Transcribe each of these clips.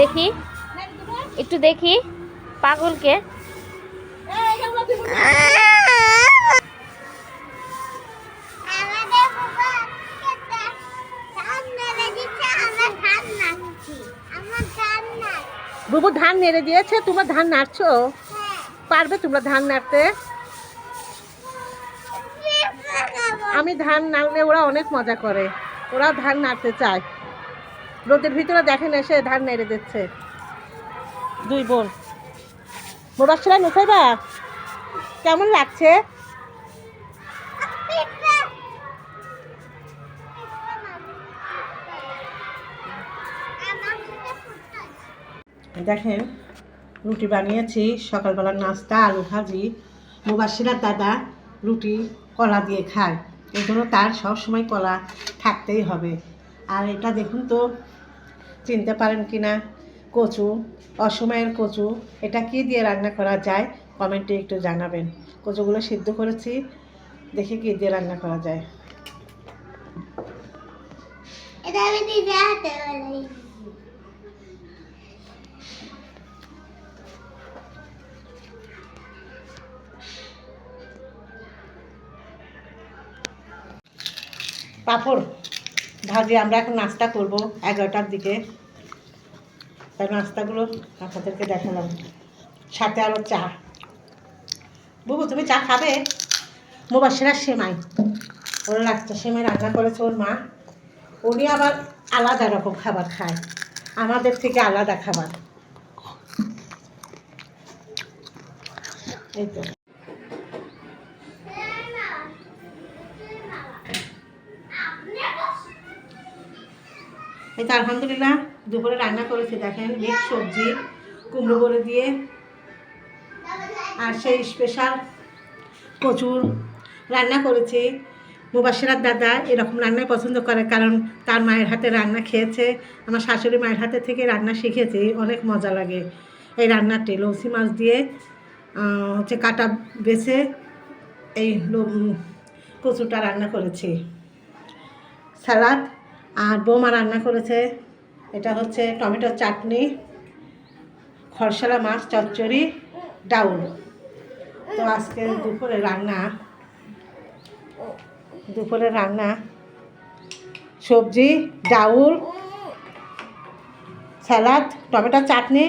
দেখি। একটু দেখি পাগলকে। বুবু ধান নেড়ে দিয়েছে, তোমরা ধান নাড়ছো? পারবে তোমরা ধান নাড়তে? আমি ধান নাড়লে ওরা অনেক মজা করে। ওরা ধান নাড়তে চায়। রোদের ভিতরে দেখেন এসে ধান নেড়ে দিচ্ছে। দুই বোন। মোবাসরা নুখাইবা কেমন লাগছে? দেখেন, রুটি বানিয়েছি সকালবেলার নাস্তা, আলু ভাজি। মুবাসিরার দাদা রুটি কলা দিয়ে খায়। এই জন্য তার সবসময় কলা থাকতেই হবে। আর এটা দেখুন তো চিনতে পারেন কি না? কচু অসময়ের কচু এটা কি দিয়ে রান্না করা যায়? কমেন্টে একটু জানাবেন। কচুগুলো সিদ্ধ করেছি দেখে কি দিয়ে রান্না করা যায়। পাঁপড়। ভাজি আমরা এখন নাস্তা করব এগারোটার দিকে। তাই নাস্তাগুলো আপনাদেরকে দেখালাম। সাথে আরও চা। বুবু, তুমি চা খাবে? মুবাসিরা সেমাই। ওর লাচ্চা সেমাই রান্না করেছে ওর মা। উনি আবার আলাদা রকম খাবার খায়। আমাদের থেকে আলাদা খাবার। এই তো। এই তো আলহামদুলিল্লাহ দুপুরে রান্না করেছি, দেখেন মিক্স সবজি, কুমড়ো বড়ি দিয়ে, আর সেই স্পেশাল কচুর রান্না করেছি। মুবাসিরার দাদা এরকম রান্নাই পছন্দ করে, কারণ তার মায়ের হাতে রান্না খেয়েছে, আমার শাশুড়ি মায়ের হাতে থেকে রান্না শিখেছি, অনেক মজা লাগে। এই রান্নাটি লৌসি মাছ দিয়ে হচ্ছে কাটা বেছে এই কচুটা রান্না করেছি। স্যালাড আর বৌমা রান্না করেছে। এটা হচ্ছে টমেটো চাটনি খরসালা মাছ, চচ্চড়ি, ডাউল। তো আজকে দুপুরে রান্না দুপুরে রান্না সবজি, ডাউল, স্যালাড, টমেটো চাটনি,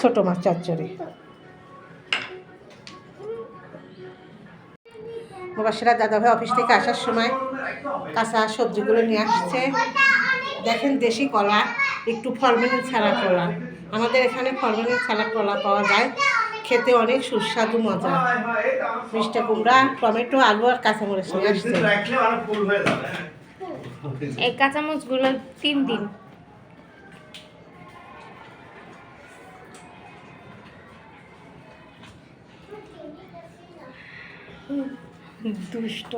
ছোটো মাছ, চচ্চড়ি। মুবাসিরা দাদাভাই অফিস থেকে আসার সময় কাঁচা সবজিগুলো নিয়ে আসছে। দেখেন দেশি কলা, একটু ফলমেনিল ছাড়া কলা। আমাদের এখানে ফলমেনিল ছাড়া কলা পাওয়া যায়। খেতে অনেক সুস্বাদু, মজা। মিষ্টা কুমড়া, টমেটো, আলু আর কাঁচামরিচ নিয়ে আসছে। এই কাঁচামচগুলো তিন দিন। দুষ্ট।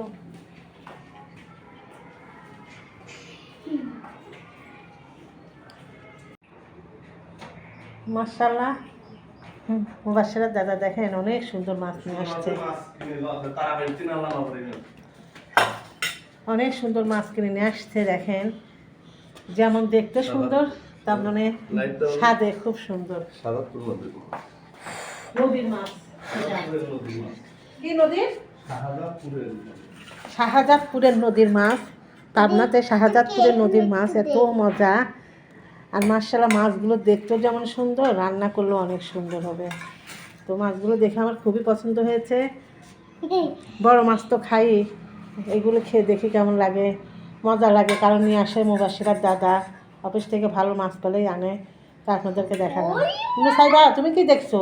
মার্শাল্লাহ মুবাসিরা দাদা দেখেন অনেক সুন্দর মাছ নিয়ে আসছে। অনেক সুন্দর মাছ কিনে নিয়ে আসছে দেখেন। যেমন দেখতে সুন্দর তেমন মানে স্বাদে খুব সুন্দর। নদীর মাছ। কি নদীর? শাহজাদপুরের নদীর মাছ। পাবনাতে শাহজাদপুরের নদীর মাছ এত মজা। আর মার্শাল্লাহ মাছগুলো দেখতেও যেমন সুন্দর রান্না করলেও অনেক সুন্দর হবে। তো মাছগুলো দেখে আমার খুবই পছন্দ হয়েছে। বড় মাছ তো খাই এগুলো খেয়ে দেখি কেমন লাগে। মজা লাগে কারণ নিয়ে আসে মুবাসিরার দাদা অফিস থেকে ভালো মাছ পেলেই আনে। তা আপনাদেরকে দেখালাম। সাইবা তুমি কি দেখছ?